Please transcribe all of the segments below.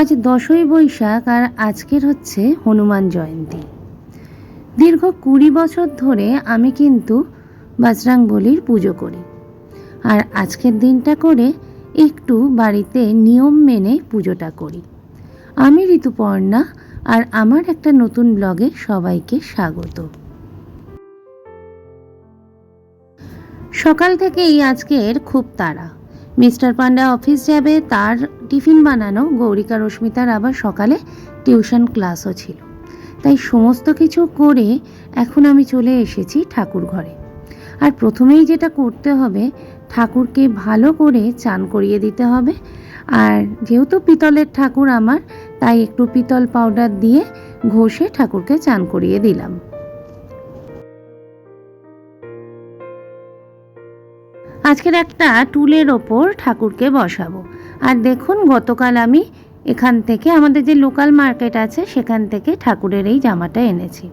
আজ দশই বৈশাখ আর আজকের হচ্ছে হনুমান জয়ন্তী। দীর্ঘ কুড়ি বছর ধরে আমি কিন্তু বজরাং বলির পুজো করি। আর আজকের দিনটা করে একটু বাড়িতে নিয়ম মেনে পুজোটা করি। আমি ঋতুপর্ণা আর আমার একটা নতুন ব্লগে সবাইকে স্বাগত। সকাল থেকেই আজকের খুব তাড়া। মিস্টার পান্ডা অফিস যাবে, তার টিফিন বানানো, গৌরিকা রশ্মিতার আবার সকালে টিউশন ক্লাসও ছিল। তাই সমস্ত কিছু করে এখন আমি চলে এসেছি ঠাকুর ঘরে। আর প্রথমেই যেটা করতে হবে, ঠাকুরকে ভালো করে চান করিয়ে দিতে হবে। আর যেহেতু পিতলের ঠাকুর আমার, তাই একটু পিতল পাউডার দিয়ে ঘষে ঠাকুরকে চান করিয়ে দিলাম। আজকের একটা টুলের ওপর ঠাকুরকে বসাবো। আর দেখুন, গতকাল আমি এখান থেকে আমাদের যে লোকাল মার্কেট আছে, সেখান থেকে ঠাকুরের এই জামাটা এনেছি।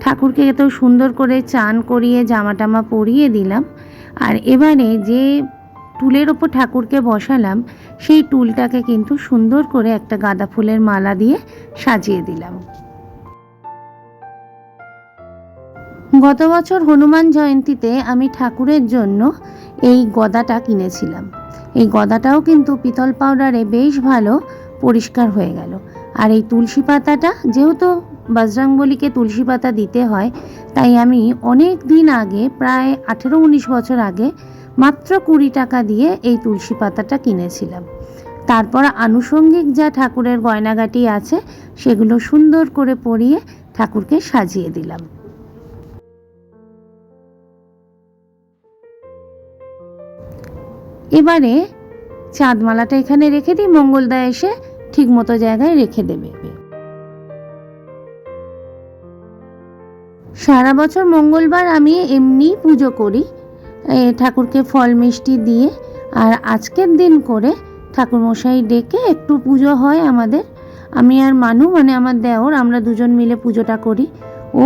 ঠাকুরকে এত সুন্দর করে চান করিয়ে জামা টামা পরিয়ে দিলাম। আর এবারে যে টুলের ওপর ঠাকুরকে বসালাম, সেই টুলটাকে কিন্তু সুন্দর করে একটা গাঁদা ফুলের মালা দিয়ে সাজিয়ে দিলাম। গত বছর হনুমান জয়ন্তীতে আমি ঠাকুরের জন্য এই গদাটা কিনেছিলাম। এই গদাটাও কিন্তু পিতল পাউডারে বেশ ভালো পরিষ্কার হয়ে গেল। আর এই তুলসী পাতাটা, যেহেতু বজরাংবলিকে তুলসী পাতা দিতে হয়, তাই আমি অনেক দিন আগে, প্রায় আঠেরো উনিশ বছর আগে, মাত্র কুড়ি টাকা দিয়ে এই তুলসী পাতাটা কিনেছিলাম। তারপর আনুষঙ্গিক যা ঠাকুরের গয়নাগাটি আছে, সেগুলো সুন্দর করে পরিয়ে ঠাকুরকে সাজিয়ে দিলাম। এবারে চাঁদমালাটা এখানে রেখে দিই মঙ্গলদা এসে ঠিক মতো জায়গায় রেখে দেবে। সারা বছর মঙ্গলবার আমি এমনি পুজো করি ঠাকুরকে ফল মিষ্টি দিয়ে, আর আজকের দিন করে ঠাকুরমশাই ডেকে একটু পুজো হয় আমাদের। আমি আর মানু মানে আমার দেওর, আমরা দুজন মিলে পুজোটা করি। ও,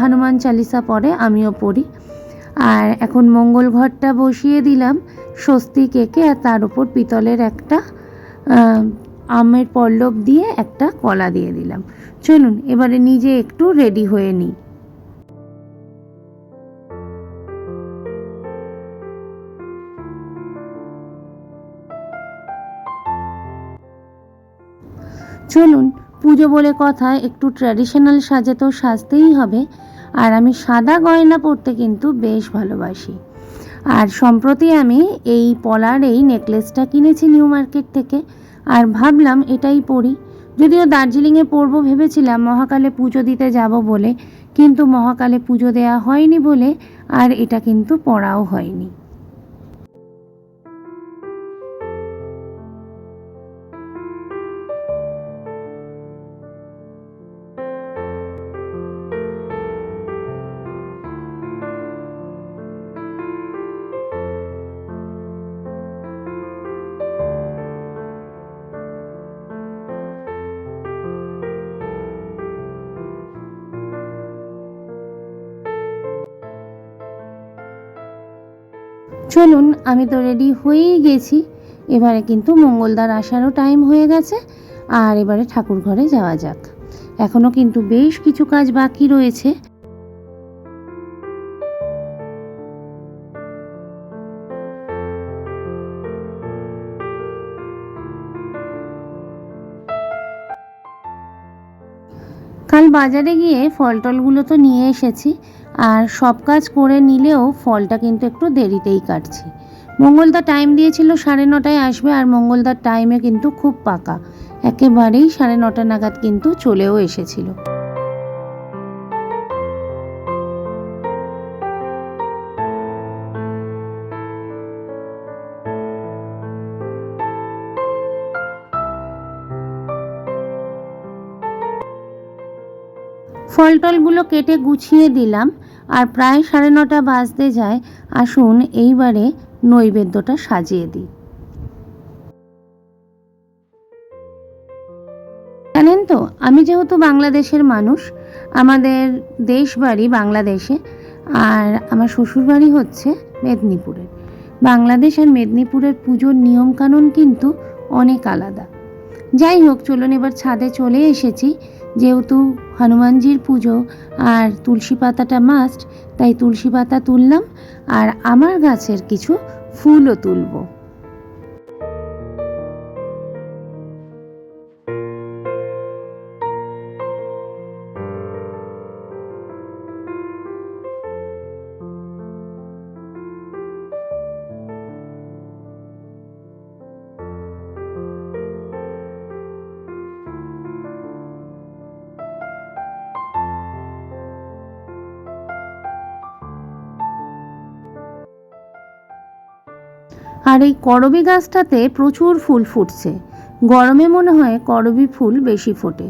হনুমান চালিসা পড়ে, আমিও পড়ি। আর এখন মঙ্গল ঘরটা বসিয়ে দিলাম। স্বস্তিক এঁকে আর তার উপর পিতলের একটা আমের পল্লব দিয়ে একটা কলা দিয়ে দিলাম। চলুন, এবারে নিজে একটু রেডি হয়ে নিই। চলুন, পুজো বলে কথা একটু ট্র্যাডিশনাল সাজে তো সাজতেই হবে। আর আমি সাদা গয়না পরতে কিন্তু বেশ ভালোবাসি। আর সম্প্রতি আমি এই পলার এই নেকলেসটা কিনেছি নিউ মার্কেট থেকে আর ভাবলাম এটাই পরি। যদিও দার্জিলিংয়ে পরবো ভেবেছিলাম, মহাকালে পুজো দিতে যাব বলে, কিন্তু মহাকালে পুজো দেয়া হয়নি বলে আর এটা কিন্তু পড়াও হয়নি। চলুন, আমি তো রেডি হয়েই গেছি। এবারে কিন্তু মঙ্গলদার আসারও টাইম হয়ে গেছে, আর এবারে ঠাকুর ঘরে যাওয়া যাক। এখনও কিন্তু বেশ কিছু কাজ বাকি রয়েছে। কাল বাজারে গিয়ে ফল টলগুলো তো নিয়ে এসেছি। আর সব কাজ করে নিলেও ফলটা কিন্তু একটু দেরিতেই কাটছি। মঙ্গলদা টাইম দিয়েছিল সাড়ে নটায় আসবে আর মঙ্গলদার টাইমে কিন্তু খুব পাকা। একেবারেই সাড়ে নটা নাগাদ কিন্তু চলেও এসেছিল। ফল টলগুলো কেটে গুছিয়ে দিলাম। আর প্রায় সাড়ে নটা বাজতে যায়, আসুন এইবারে নৈবেদ্যটা সাজিয়ে দিই। জানেন তো, আমি যেহেতু বাংলাদেশের মানুষ, আমাদের দেশ বাড়ি বাংলাদেশে, আর আমার শ্বশুর বাড়ি হচ্ছে মেদিনীপুরের। বাংলাদেশ আর মেদিনীপুরের পুজোর নিয়মকানুন কিন্তু অনেক আলাদা। যাই হোক চলুন এবার ছাদে চলে এসেছি। যেহেতু হনুমানজির পুজো আর তুলসী পাতাটা মাস্ট তাই তুলসী পাতা তুললাম আর আমার গাছের কিছু ফুলও তুলবো। আর এই করবি গাছটাতে প্রচুর ফুল ফুটছে। গরমে মনে হয় করবি ফুল বেশি ফোটে।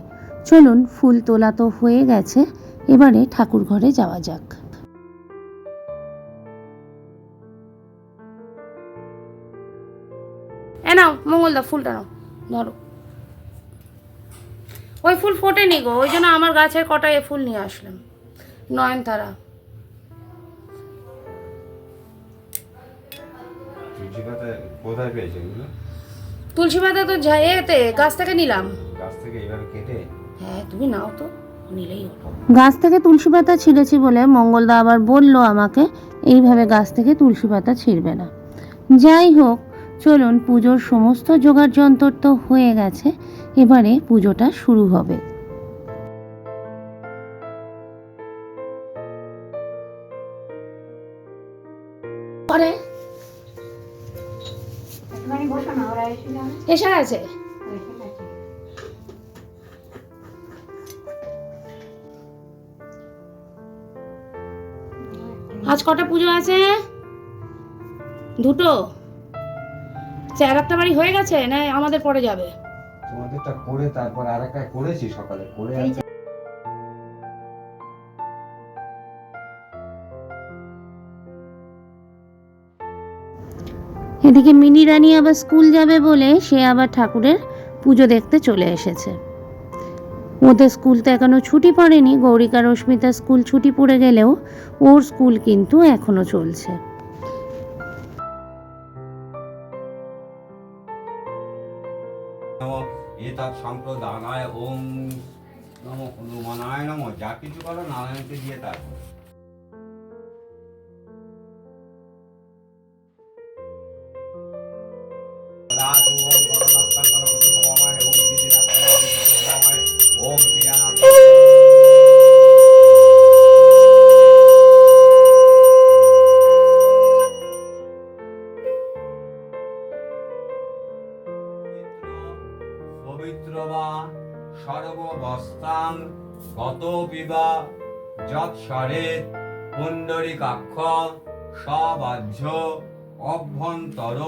চলুন, ফুল তোলা তো হয়ে গেছে, এবারে ঠাকুর ঘরে যাওয়া যাক। নাও, মঙ্গলদা, ফুলটা নাও, ধরো। ওই ফুল ফোটেনি গো, ওই জন্য আমার গাছের কটা এ ফুল নিয়ে আসলাম। নয়নতারা। কোথায় পেয়েছে এগুলো তুলসী পাতা তো এতে গাছ থেকে নিলাম। গাছ থেকে এইভাবে কেটে? হ্যাঁ তুমি নাও তো নিলেই হলো। গাছ থেকে তুলসী পাতা ছিঁড়েছি বলে মঙ্গলদা আবার বলল আমাকে এইভাবে গাছ থেকে তুলসী পাতা ছিঁড়বে না। যাই হোক চলুন পুজোর সমস্ত জোগাড় যন্ত্র তো হয়ে গেছে এবারে পুজোটা শুরু হবে। এসে আছে আজ কটা পুজো আছে? দুটো? একটা বাড়ি হয়ে গেছে না আমাদের পরে যাবে? তোমাদেরটা করে তারপর আর একটা করেছি সকালে করে এদিকে মিনি রানী আবার স্কুল যাবে বলে সে আবার ঠাকুরের পুজো দেখতে চলে এসেছে। ওদের স্কুল তো এখনও ছুটি পড়েনি, গৌরিকা রশ্মিতা স্কুল ছুটি পড়ে গেলেও ওর স্কুল কিন্তু এখনও চলছে। এতৎ ওম নম, হনুমানায় নম, যা কিছু করো নারায়ণকে দিয়ে তারপর। সর্ববস্তাং গত বিবা যৎসরে পুণ্ডরিকাক্ষ সবাহ্য অভ্যন্তর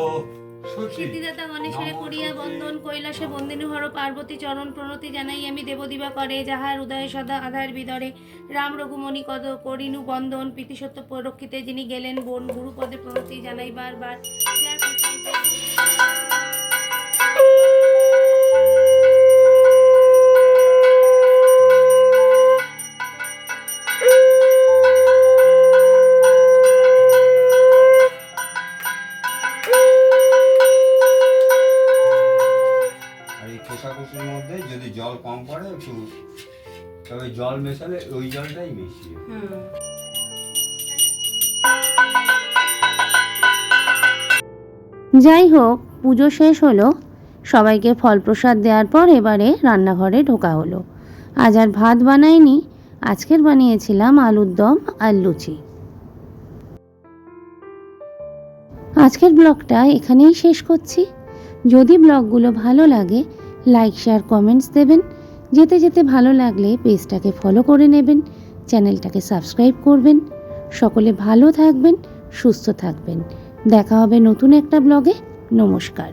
সিদ্ধিদাতা গণেশের করিয়া বন্দন কৈলাসে বন্দিনী হর পার্বতী চরণ প্রণতি জানাই আমি দেবদিবা করে যাহার উদয় সদা আধার বিদরে। রাম রঘুমণি কদ করিনু বন্দন প্রীতিসত্য পরক্ষিতে যিনি গেলেন বোন গুরুপদে প্রণতি জানাই বারবার যার তবে জল মেশালে ওই জলটাই মিশিয়ে যাই হোক পুজো শেষ হলো। সবাইকে ফল প্রসাদ দেওয়ার পর এবারে রান্নাঘরে ঢোকা হলো। আজ আর ভাত বানাইনি আজকের বানিয়েছিলাম আলুর দম আর লুচি। আজকের ব্লগটা এখানেই শেষ করছি। যদি ব্লগগুলো ভালো লাগে লাইক শেয়ার কমেন্টস দেবেন। যেতে যেতে ভালো লাগলে পেজটাকে ফলো করে নেবেন, চ্যানেলটাকে সাবস্ক্রাইব করবেন। সকলে ভালো থাকবেন, সুস্থ থাকবেন। দেখা হবে নতুন একটা ব্লগে নমস্কার।